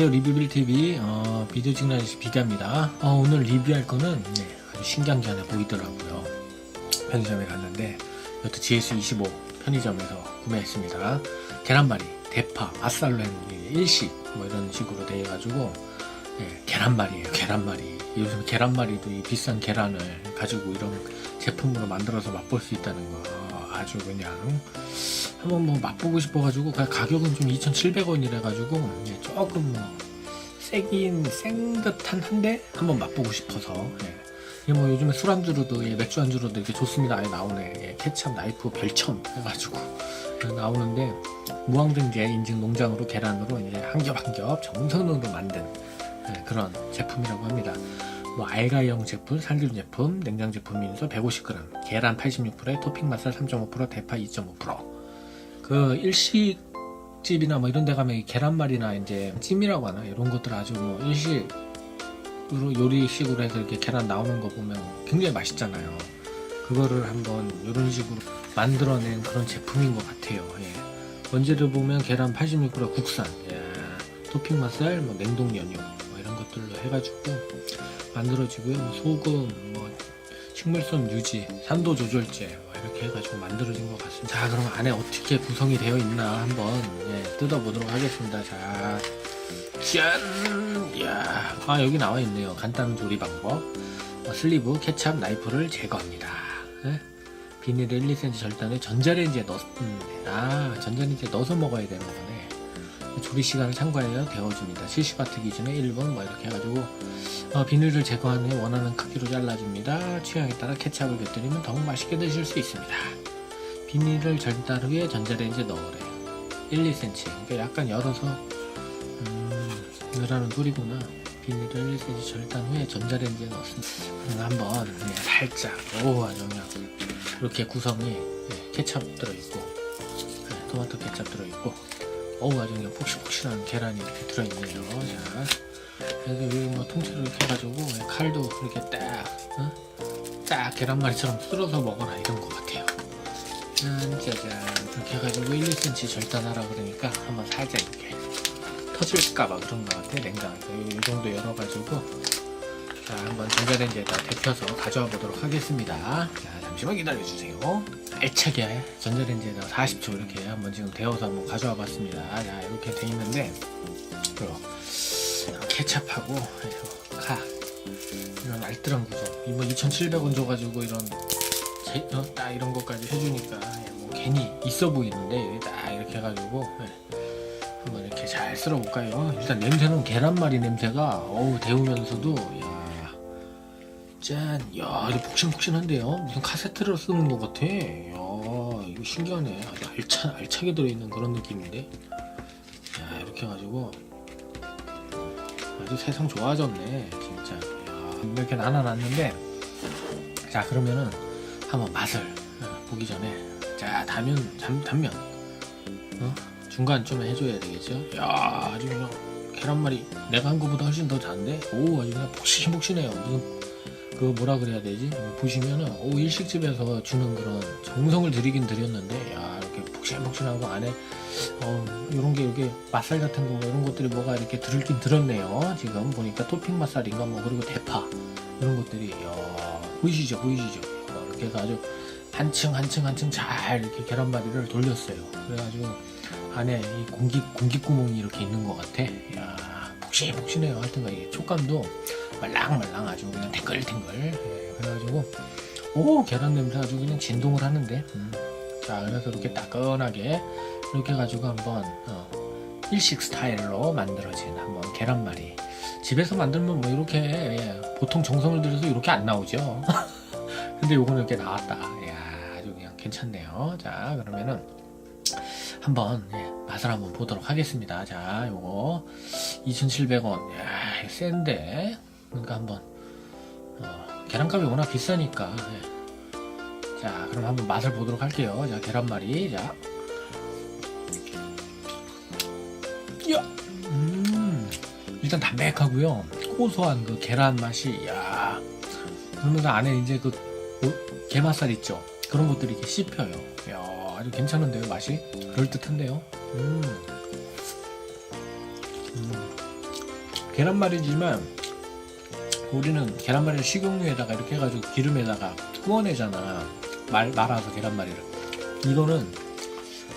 안녕하세요. 리뷰빌TV 어, 비디오 아저씨 비가입니다. 어, 오늘 리뷰할 거는 네, 아주 신기한 게 하나 보이더라고요. 편의점에 갔는데 이것도 GS25 편의점에서 구매했습니다. 계란말이, 대파, 아살로 한 일식 뭐 이런 식으로 돼 가지고 네, 계란말이에요 계란말이. 요즘 계란말이도 이 비싼 계란을 가지고 이런 제품으로 만들어서 맛볼 수 있다는 거 아주 그냥 한번 뭐 맛보고 싶어가지고 가격은 좀 2,700원이라 가지고 예, 조금 뭐 세긴 센 듯한 한데 한번 맛보고 싶어서 예. 이게 뭐 요즘에 술 안주로도 예, 맥주 안주로도 이렇게 좋습니다 아예 나오네 예, 케찹 나이프 별첨 해가지고 나오는데 무항등제 인증 농장으로 계란으로 이제 한 겹 한 겹 정성으로 만든 예, 그런 제품이라고 합니다. 뭐 알가형 제품, 살균 제품, 냉장 제품이면서 150g, 계란 86%에 토핑 맛살 3.5%, 대파 2.5%. 그 일식 집이나 뭐 이런 데 가면 이 계란말이나 이제 찜이라고 하나 이런 것들 아주 뭐 일식으로 요리식으로 해서 이렇게 계란 나오는 거 보면 굉장히 맛있잖아요. 그거를 한번 이런 식으로 만들어낸 그런 제품인 것 같아요. 예. 원재료 보면 계란 86% 국산, 예. 토핑 맛살, 뭐 냉동 연유 뭐 이런 것들로 해가지고 만들어지고요. 뭐 소금, 뭐 식물성 유지, 산도 조절제 뭐 이렇게 해가지고 만들어진 것 같습니다. 자, 그럼 안에 어떻게 구성이 되어 있나 한번 예, 뜯어보도록 하겠습니다. 자, 짠! 야, 아 여기 나와 있네요. 간단 조리 방법. 어, 슬리브, 케찹, 나이프를 제거합니다. 예? 비닐에 1, 2cm 절단에 전자레인지에 넣습니다. 아, 전자레인지에 넣어서 먹어야 되는 거네. 조리 시간을 참고하여 데워줍니다. 실시바트 기준에 1분 뭐 이렇게 해가지고 어, 비닐을 제거한 후에 원하는 크기로 잘라줍니다. 취향에 따라 케찹을 곁들이면 더욱 맛있게 드실 수 있습니다. 비닐을 절단 후에 전자레인지에 넣으래요. 1, 2cm. 그러니까 약간 열어서 음, 넣으라는 소리구나. 비닐을 1, 2cm 절단 후에 전자레인지에 넣습니다. 그럼 한번 네, 살짝 오 아주 그냥 이렇게 구성이 네, 케찹 들어있고 네, 토마토 케찹 들어있고 어우 아주 그냥 폭신폭신한 계란이 이렇게 들어있네요. 자, 그래서 여기 뭐 통째로 이렇게 해가지고 칼도 이렇게 딱, 어? 딱 계란말이처럼 쓸어서 먹어라 이런 것 같아요. 짠, 짜잔. 이렇게 해가지고 1, 2cm 절단하라 그러니까 한번 살짝 이렇게 터질까봐 그런 것 같아 냉장에서 이 정도 열어가지고 자 한번 전자레인지에다 데펴서 가져와 보도록 하겠습니다. 자 잠시만 기다려주세요. 애착에 전자레인지에다 40초 이렇게 한번 지금 데워서 한번 가져와 봤습니다. 자 이렇게 돼 있는데 그리고 케찹하고 카 이런 알뜰한 구성 이거 2,700원 줘가지고 이런 제, 어, 딱 이런 것까지 해주니까 예, 뭐 괜히 있어 보이는데 딱 이렇게 해가지고 예, 한번 이렇게 잘 쓸어볼까요? 일단 냄새는 계란말이 냄새가 어우 데우면서도 야 짠, 야 이거 폭신폭신한데요? 무슨 카세트를 쓰는 것 같아. 야 이거 신기하네. 아주 알차 알차게 들어있는 그런 느낌인데. 야 이렇게 해가지고 아주 세상 좋아졌네 진짜 야, 이렇게 나눠놨는데 자 그러면은 한번 맛을 어, 보기 전에 자 단면 단, 단면 어? 중간쯤에 해줘야 되겠죠 야 아주 그냥 계란말이 내가 한 거보다 훨씬 더 잔데 오 아주 그냥 폭신폭신해요 무슨 그 뭐라 그래야 되지 보시면은 오 일식집에서 주는 그런 정성을 들이긴 드렸는데 야 이렇게 폭신폭신하고 안에 어, 이런 게 이렇게 맛살 같은 거 이런 것들이 뭐가 이렇게 들긴 들었네요. 지금 보니까 토핑 맛살인가 뭐 그리고 대파 이런 것들이 야, 보이시죠, 보이시죠? 어, 이렇게 해서 아주 한층 한층 한층 잘 이렇게 계란말이를 돌렸어요. 그래가지고 안에 이 공기 공기 구멍이 이렇게 있는 것 같아. 야, 폭신폭신해요. 하여튼간 이 촉감도 말랑말랑 아주 그냥 탱글탱글. 예, 그래가지고 오 계란 냄새 아주 그냥 진동을 하는데. 음. 자, 그래서 이렇게 따끈하게 이렇게 해가지고 한번 어, 일식 스타일로 만들어진 한번 계란말이. 집에서 만들면 뭐 이렇게 예, 보통 정성을 들여서 이렇게 안 나오죠. 근데 요거는 이렇게 나왔다. 야 아주 그냥 괜찮네요. 자 그러면은 한번 예, 맛을 한번 보도록 하겠습니다. 자 요거 2,700원. 야 센데 그러니까 한번 어, 계란값이 워낙 비싸니까 예. 자 그럼 한번 맛을 보도록 할게요 자 계란말이 자 야, 음, 일단 담백하고요. 고소한 그 계란 맛이, 야. 그러면서 안에 이제 그 오- 게맛살 있죠. 그런 것들이 이렇게 씹혀요. 야, 아주 괜찮은데요, 맛이? 그럴듯한데요. 음. 음. 계란말이지만 우리는 계란말이를 식용유에다가 이렇게 해가지고 기름에다가 구워내잖아. 말, 말아서 계란말이를. 이거는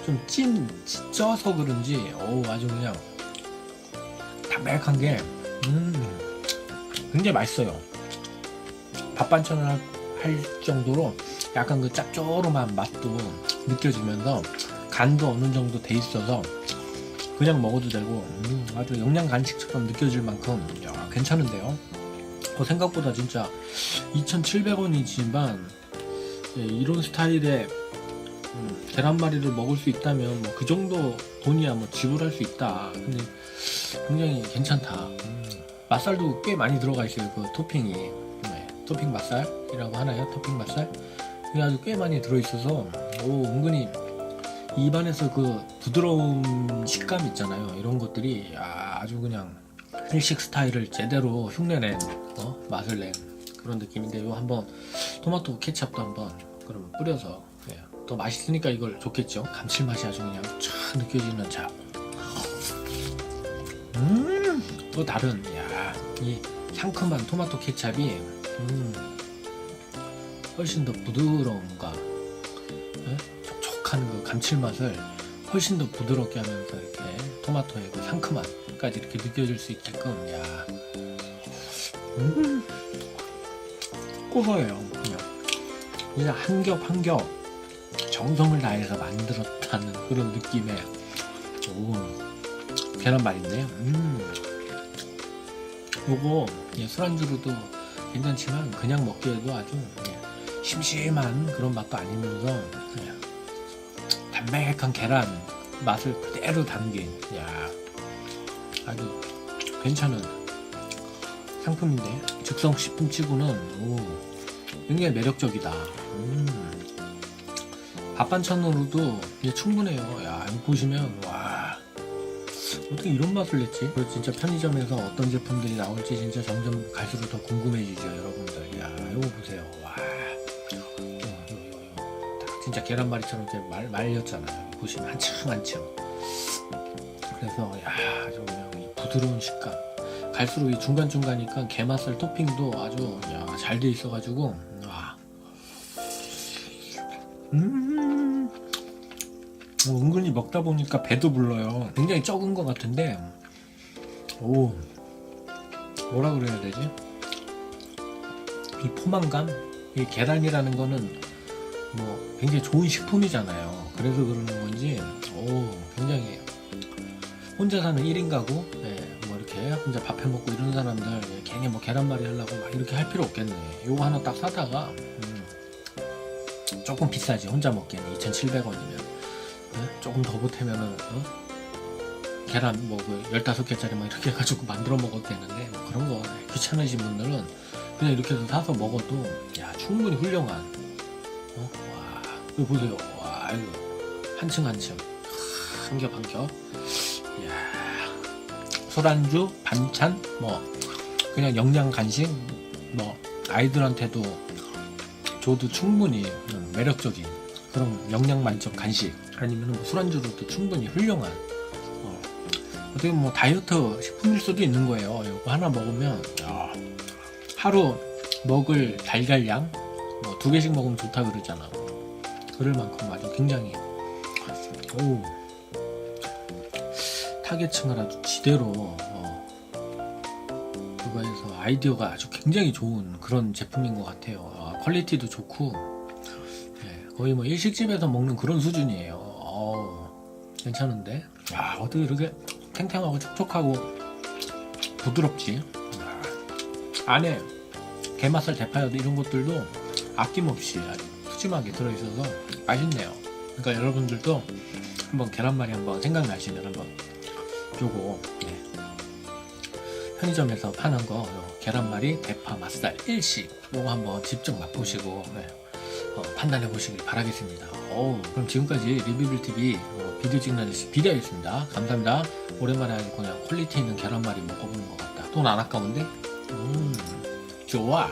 좀 찐 쪄서 그런지 어우 아주 그냥 담백한 게 음, 굉장히 맛있어요. 밥 반찬을 할, 할 정도로 약간 그 짭조름한 맛도 느껴지면서 간도 어느 정도 돼 있어서 그냥 먹어도 되고 음, 아주 영양 간식처럼 느껴질 만큼 야, 괜찮은데요. 어, 생각보다 진짜 2,700원이지만 예, 이런 스타일의 음, 계란말이를 먹을 수 있다면 뭐 그 정도 돈이야 뭐 지불할 수 있다. 근데 굉장히 괜찮다. 음, 맛살도 꽤 많이 들어가 있어요. 그 토핑이 네, 토핑 맛살이라고 하나요? 토핑 맛살? 이게 아주 꽤 많이 들어있어서 오 은근히 입안에서 그 부드러운 식감 있잖아요. 이런 것들이 야, 아주 그냥 일식 스타일을 제대로 흉내낸 어? 맛을 낸 그런 느낌인데 요 한번 토마토 케찹도 한번 그럼 뿌려서 예, 더 맛있으니까 이걸 좋겠죠. 감칠맛이 아주 그냥 쫙 느껴지는 자. 음, 또 다른 야, 이 상큼한 토마토 케찹이 음, 훨씬 더 부드러움과 예? 촉촉한 그 감칠맛을 훨씬 더 부드럽게 하면서 이렇게 토마토의 그 상큼함까지 이렇게 느껴질 수 있게끔 야. 음, 고소해요 그냥. 그냥 한 겹 한 겹 정성을 다해서 만들었다는 그런 느낌의 오, 계란말인데요. 음. 요거 예, 술안주로도 괜찮지만 그냥 먹기에도 아주 예, 심심한 그런 맛도 아니면서 그냥 담백한 계란 맛을 그대로 담긴 야 아주 괜찮은 상품인데 즉석 식품치고는 오, 굉장히 매력적이다 음. 밥 반찬으로도 충분해요 야 이거 보시면 와 어떻게 이런 맛을 냈지? 진짜 편의점에서 어떤 제품들이 나올지 진짜 점점 갈수록 더 궁금해지죠 여러분들 야 이거 보세요 진짜 계란말이처럼 이렇게 말, 말렸잖아요. 보시면 한층 한층. 그래서 야 그냥 이 부드러운 식감. 갈수록 이 중간 중간이니까 게맛살 토핑도 아주 잘 돼 있어가지고 와. 음. 어, 은근히 먹다 보니까 배도 불러요. 굉장히 적은 것 같은데 오. 뭐라 그래야 되지? 이 포만감? 이 계란이라는 거는 뭐 굉장히 좋은 식품이잖아요. 그래서 그러는 건지 오 굉장히 혼자 사는 1인 가구 예, 뭐 이렇게 혼자 밥해 먹고 이런 사람들 예, 괜히 뭐 계란말이 하려고 막 이렇게 할 필요 없겠네. 요거 하나 딱 사다가 음, 조금 비싸지 혼자 먹기에는. 2,700원이면. 조금 더 보태면은 어? 계란 뭐그 15개짜리 막 이렇게 해가지고 만들어 먹어도 되는데 뭐 그런 거 귀찮으신 분들은 그냥 이렇게 해서 사서 먹어도 야 충분히 훌륭한 어? 와 이거 보세요. 와 이거 한층 한층. 한 겹 한 겹. 이야. 술안주 반찬 뭐. 그냥 영양 간식 뭐. 아이들한테도 줘도 충분히 음, 매력적인 그런 영양 만점 간식. 아니면 뭐 술안주로도 충분히 훌륭한 어, 어떻게 뭐 다이어트 식품일 수도 있는 거예요. 이거 하나 먹으면 야, 하루 먹을 달걀량 뭐 두 개씩 먹으면 좋다 그러잖아. 그럴 만큼 아주 굉장히 오 타겟층을 아주 지대로 어, 그거에서 아이디어가 아주 굉장히 좋은 그런 제품인 것 같아요. 아, 퀄리티도 좋고 예, 거의 뭐 일식집에서 먹는 그런 수준이에요. 어우, 괜찮은데? 야, 어떻게 이렇게 탱탱하고 촉촉하고 부드럽지? 야, 안에 게맛살 대파야도 이런 것들도 아낌없이 아주 푸짐하게 들어있어서 맛있네요. 그러니까 여러분들도 한번 계란말이 한번 생각나시면 한번 요거 네. 편의점에서 파는 거요 계란말이 대파 맛살 일식 요거 한번 직접 맛보시고 네. 어, 판단해 보시길 바라겠습니다. 어우, 그럼 지금까지 리뷰빌 TV 어, 비디오 찍는 아저씨 비디오였습니다. 감사합니다. 오랜만에 아주 그냥 퀄리티 있는 계란말이 먹어보는 것 같다. 돈 안 아까운데? 음, 좋아.